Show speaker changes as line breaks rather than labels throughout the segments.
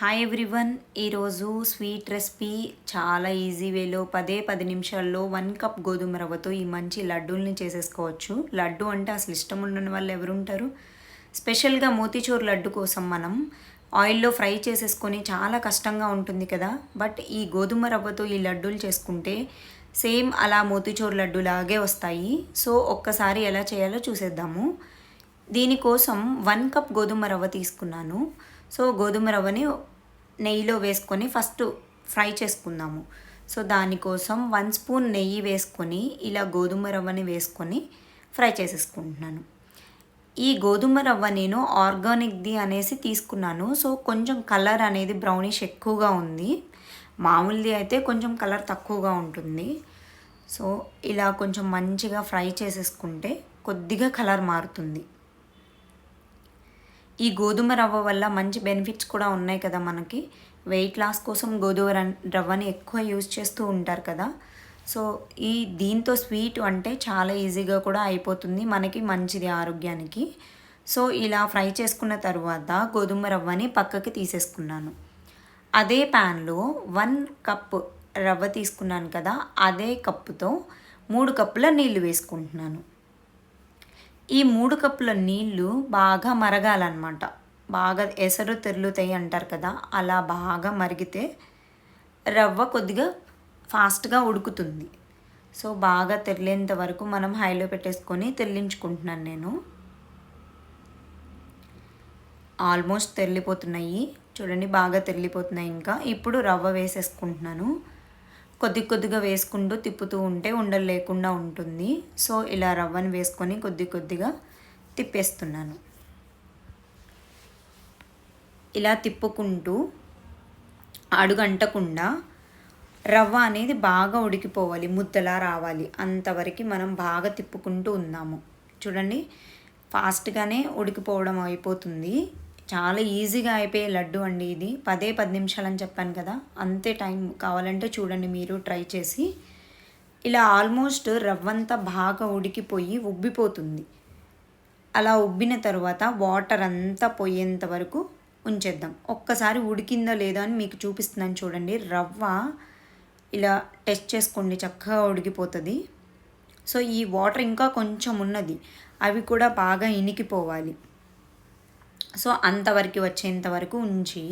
Hi everyone ఈరోజు sweet recipe చాలా easy వేలో పదే పది నిమిషాల్లో వన్ కప్ గోధుమ రవ్వతో ఈ మంచి లడ్డూల్ని చేసేసుకోవచ్చు. లడ్డు అంటే అసలు ఇష్టం ఉండని వాళ్ళు ఎవరుంటారు? స్పెషల్గా మోతీచూర్ లడ్డు కోసం మనం ఆయిల్లో ఫ్రై చేసేసుకొని చాలా కష్టంగా ఉంటుంది కదా. బట్ ఈ గోధుమ రవ్వతో ఈ లడ్డూలు చేసుకుంటే సేమ్ అలా మోతీచూర్ లడ్డు లాగే వస్తాయి. సో ఒక్కసారి ఎలా చేయాలో చూసేద్దాము. దీనికోసం వన్ కప్ గోధుమ రవ్వ తీసుకున్నాను. సో గోధుమ రవ్వని నెయ్యిలో వేసుకొని ఫస్ట్ ఫ్రై చేసుకుందాము. సో దానికోసం వన్ స్పూన్ నెయ్యి వేసుకొని ఇలా గోధుమ రవ్వని వేసుకొని ఫ్రై చేసేసుకుంటున్నాను. ఈ గోధుమ రవ్వ నేను ఆర్గానిక్ది అనేసి తీసుకున్నాను. సో కొంచెం కలర్ అనేది బ్రౌనిష్ ఎక్కువగా ఉంది. మామూలుది అయితే కొంచెం కలర్ తక్కువగా ఉంటుంది. సో ఇలా కొంచెం మంచిగా ఫ్రై చేసేసుకుంటే కొద్దిగా కలర్ మారుతుంది. ఈ గోధుమ రవ్వ వల్ల మంచి బెనిఫిట్స్ కూడా ఉన్నాయి కదా మనకి. వెయిట్ లాస్ కోసం గోధుమ రవ్వని ఎక్కువ యూజ్ చేస్తూ ఉంటారు కదా. సో ఈ దీంతో స్వీట్ అంటే చాలా ఈజీగా కూడా అయిపోతుంది. మనకి మంచిది ఆరోగ్యానికి. సో ఇలా ఫ్రై చేసుకున్న తర్వాత గోధుమ రవ్వని పక్కకి తీసేసుకున్నాను. అదే ప్యాన్లో వన్ కప్ రవ్వ తీసుకున్నాను కదా. అదే కప్పుతో మూడు కప్పుల నీళ్ళు వేసుకుంటున్నాను. ఈ మూడు కప్పుల నీళ్ళు బాగా మరగాలన్నమాట. బాగా ఎసరు తెరులుతాయి అంటారు కదా అలా బాగా మరిగితే రవ్వ కొద్దిగా ఫాస్ట్గా ఉడుకుతుంది. సో బాగా తెరిలేంత వరకు మనం హైలో పెట్టేసుకొని తెల్లించుకుంటున్నాను నేను. ఆల్మోస్ట్ తెల్లిపోతున్నాయి చూడండి బాగా తెల్లిపోతున్నాయి ఇంకా. ఇప్పుడు రవ్వ వేసేసుకుంటున్నాను. కొద్ది కొద్దిగా వేసుకుంటూ తిప్పుతూ ఉంటే ఉండలు లేకుండా ఉంటుంది. సో ఇలా రవ్వని వేసుకొని కొద్ది కొద్దిగా తిప్పేస్తున్నాను. ఇలా తిప్పుకుంటూ అడుగంటకుండా రవ్వ అనేది బాగా ఉడికిపోవాలి ముద్దలా రావాలి. అంతవరకు మనం బాగా తిప్పుకుంటూ ఉన్నాము. చూడండి ఫాస్ట్గానే ఉడికిపోవడం అయిపోతుంది. చాలా ఈజీగా అయిపోయే లడ్డు అండి ఇది. పదే పది నిమిషాలు అని చెప్పాను కదా అంతే టైం కావాలంటే చూడండి మీరు ట్రై చేసి. ఇలా ఆల్మోస్ట్ రవ్వంతా బాగా ఉడికిపోయి ఉబ్బిపోతుంది. అలా ఉబ్బిన తర్వాత వాటర్ అంతా పోయేంత వరకు ఉంచేద్దాం. ఒక్కసారి ఉడికిందో లేదో అని మీకు చూపిస్తున్నాను చూడండి. రవ్వ ఇలా టెస్ట్ చేసుకోండి చక్కగా ఉడికిపోతుంది. సో ఈ వాటర్ ఇంకా కొంచెం ఉన్నది. అవి కూడా బాగా ఇనికిపోవాలి. సో అంతవరకు వచ్చేంత వరకు ఉంచి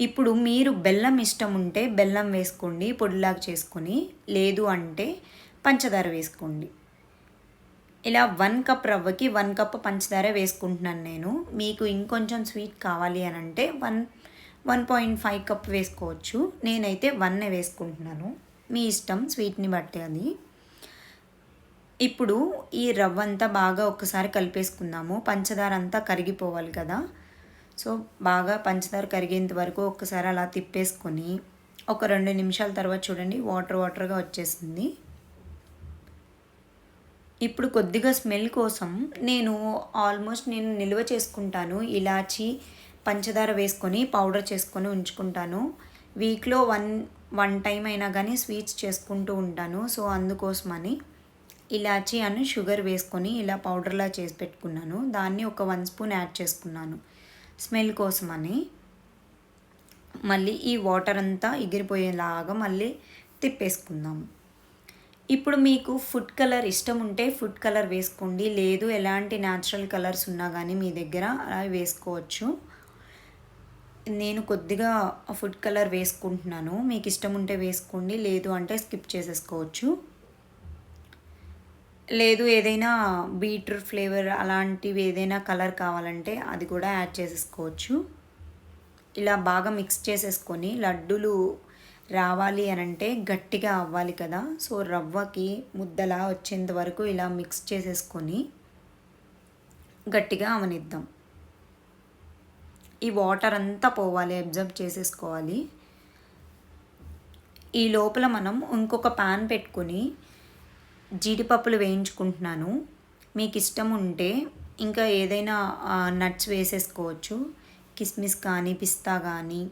ఇప్పుడు మీరు బెల్లం ఇష్టం ఉంటే బెల్లం వేసుకోండి పొడిలాగా చేసుకొని లేదు అంటే పంచదార వేసుకోండి. ఇలా వన్ కప్ రవ్వకి వన్ కప్ పంచదార వేసుకుంటున్నాను నేను. మీకు ఇంకొంచెం స్వీట్ కావాలి అని అంటే one one point five cup వేసుకోవచ్చు. నేనైతే వన్నే వేసుకుంటున్నాను. మీ ఇష్టం స్వీట్ని బట్టి అది. ఇప్పుడు ఈ రవ్వ అంతా బాగా ఒక్కసారి కలిపేసుకుందాము. పంచదార అంతా కరిగిపోవాలి కదా. సో బాగా పంచదార కరిగేంత వరకు ఒక్కసారి అలా తిప్పేసుకొని ఒక రెండు నిమిషాల తర్వాత చూడండి వాటర్ వాటర్గా వచ్చేసింది. ఇప్పుడు కొద్దిగా స్మెల్ కోసం నేను ఆల్మోస్ట్ నేను నిల్వ చేసుకుంటాను. ఇలాచి పంచదార వేసుకొని పౌడర్ చేసుకొని ఉంచుకుంటాను. వీక్లో వన్ వన్ టైం అయినా కానీ స్వీట్స్ చేసుకుంటూ ఉంటాను. సో అందుకోసమని ఇలాచి అని షుగర్ వేసుకొని ఇలా పౌడర్లా చేసి పెట్టుకున్నాను. దాన్ని ఒక వన్ స్పూన్ యాడ్ చేసుకున్నాను. స్మెల్ కోసమని మళ్ళీ ఈ వాటర్ అంతా ఎగిరిపోయేలాగా మళ్ళీ తిప్పేసుకుందాము ఇప్పుడు మీకు ఫుడ్ కలర్ ఇష్టం ఉంటే ఫుడ్ కలర్ వేసుకోండి. లేదు ఎలాంటి న్యాచురల్ కలర్స్ ఉన్నా కానీ మీ దగ్గర అలా వేసుకోవచ్చు. నేను కొద్దిగా ఫుడ్ కలర్ వేసుకుంటున్నాను. మీకు ఇష్టం ఉంటే వేసుకోండి. లేదు అంటే స్కిప్ చేసేసుకోవచ్చు. లేదు ఏదైనా బీట్రూట్ ఫ్లేవర్ అలాంటివి ఏదైనా కలర్ కావాలంటే అది కూడా యాడ్ చేసేసుకోవచ్చు. ఇలా బాగా మిక్స్ చేసేసుకొని లడ్డూలు రావాలి అని అంటే గట్టిగా అవ్వాలి కదా. సో రవ్వకి ముద్దలా వచ్చేంత వరకు ఇలా మిక్స్ చేసేసుకొని గట్టిగా అవనిద్దాం. ఈ వాటర్ అంతా పోవాలి అబ్జర్వ్ చేసేసుకోవాలి. ఈ లోపల మనం ఇంకొక పాన్ పెట్టుకొని జీడిపప్పులు వేయించుకుంటున్నాను. మీకు ఇష్టం ఉంటే ఇంకా ఏదైనా నట్స్ వేసేసుకోవచ్చు. కిస్మిస్ కానీ పిస్తా కానీ.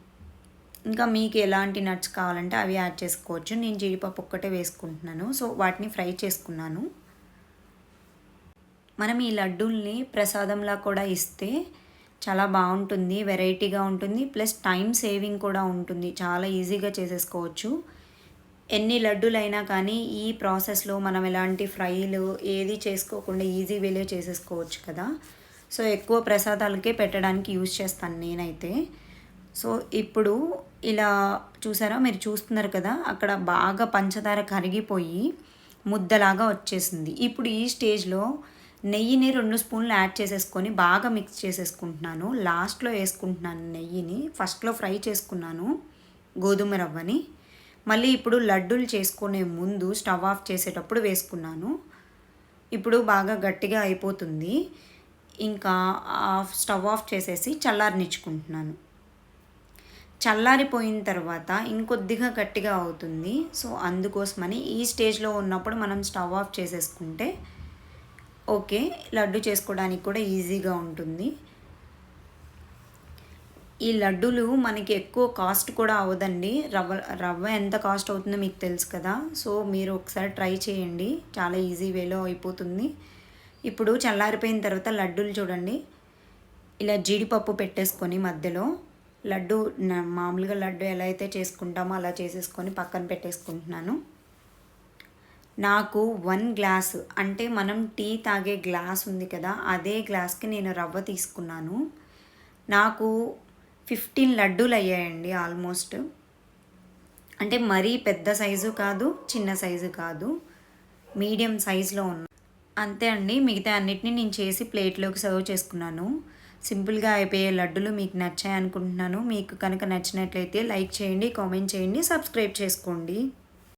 ఇంకా మీకు ఎలాంటి నట్స్ కావాలంటే అవి యాడ్ చేసుకోవచ్చు. నేను జీడిపప్పు ఒక్కటే వేసుకుంటున్నాను. సో వాటిని ఫ్రై చేసుకున్నాను. మనం ఈ లడ్డూల్ని ప్రసాదంలా కూడా ఇస్తే చాలా బాగుంటుంది వెరైటీగా ఉంటుంది. ప్లస్ టైం సేవింగ్ కూడా ఉంటుంది. చాలా ఈజీగా చేసేసుకోవచ్చు. ఎన్ని లడ్డూలైనా కానీ ఈ ప్రాసెస్లో మనం ఎలాంటి ఫ్రైలు ఏది చేసుకోకుండా ఈజీ వేలే చేసేసుకోవచ్చు కదా. సో ఎక్కువ ప్రసాదాలకే పెట్టడానికి యూజ్ చేస్తాను నేనైతే. సో ఇప్పుడు ఇలా చూసారా? మీరు చూస్తున్నారు కదా అక్కడ బాగా పంచదార కరిగిపోయి ముద్దలాగా వచ్చేసింది. ఇప్పుడు ఈ స్టేజ్లో నెయ్యిని రెండు స్పూన్లు యాడ్ చేసేసుకొని బాగా మిక్స్ చేసేసుకుంటున్నాను. లాస్ట్లో వేసుకుంటున్నాను నెయ్యిని. ఫస్ట్లో ఫ్రై చేసుకున్నాను గోధుమ రవ్వని. మళ్ళీ ఇప్పుడు లడ్డూలు చేసుకునే ముందు స్టవ్ ఆఫ్ చేసేటప్పుడు వేసుకున్నాను. ఇప్పుడు బాగా గట్టిగా అయిపోతుంది. ఇంకా స్టవ్ ఆఫ్ చేసేసి చల్లారనిచ్చుకుంటున్నాను. చల్లారిపోయిన తర్వాత ఇంకొద్దిగా గట్టిగా అవుతుంది. సో అందుకోసమని ఈ స్టేజ్లో ఉన్నప్పుడు మనం స్టవ్ ఆఫ్ చేసేసుకుంటే ఓకే లడ్డు చేసుకోవడానికి కూడా ఈజీగా ఉంటుంది. ఈ లడ్డూలు మనకి ఎక్కువ కాస్ట్ కూడా అవ్వదండి రవ్వ రవ్వ ఎంత కాస్ట్ అవుతుందో మీకు తెలుసు కదా. సో మీరు ఒకసారి ట్రై చేయండి. చాలా ఈజీ వేలో అయిపోతుంది. ఇప్పుడు చల్లారిపోయిన తర్వాత లడ్డూలు చూడండి. ఇలా జీడిపప్పు పెట్టేసుకొని మధ్యలో లడ్డు మామూలుగా లడ్డు ఎలా అయితే చేసుకుంటామో అలా చేసేసుకొని పక్కన పెట్టేసుకుంటున్నాను. నాకు వన్ గ్లాస్ అంటే మనం టీ తాగే గ్లాస్ ఉంది కదా అదే గ్లాస్కి నేను రవ్వ తీసుకున్నాను. నాకు ఫిఫ్టీన్ లడ్డూలు అయ్యాయండి ఆల్మోస్ట్. అంటే మరీ పెద్ద సైజు కాదు చిన్న సైజు కాదు. మీడియం సైజులో ఉన్న అంతే అండి. మిగతా అన్నిటిని నేను చేసి ప్లేట్లోకి సర్వ్ చేసుకున్నాను. సింపుల్గా అయిపోయే లడ్డులు మీకు నచ్చాయి అనుకుంటున్నాను మీకు కనుక నచ్చినట్లయితే లైక్ చేయండి కామెంట్ చేయండి సబ్స్క్రైబ్ చేసుకోండి.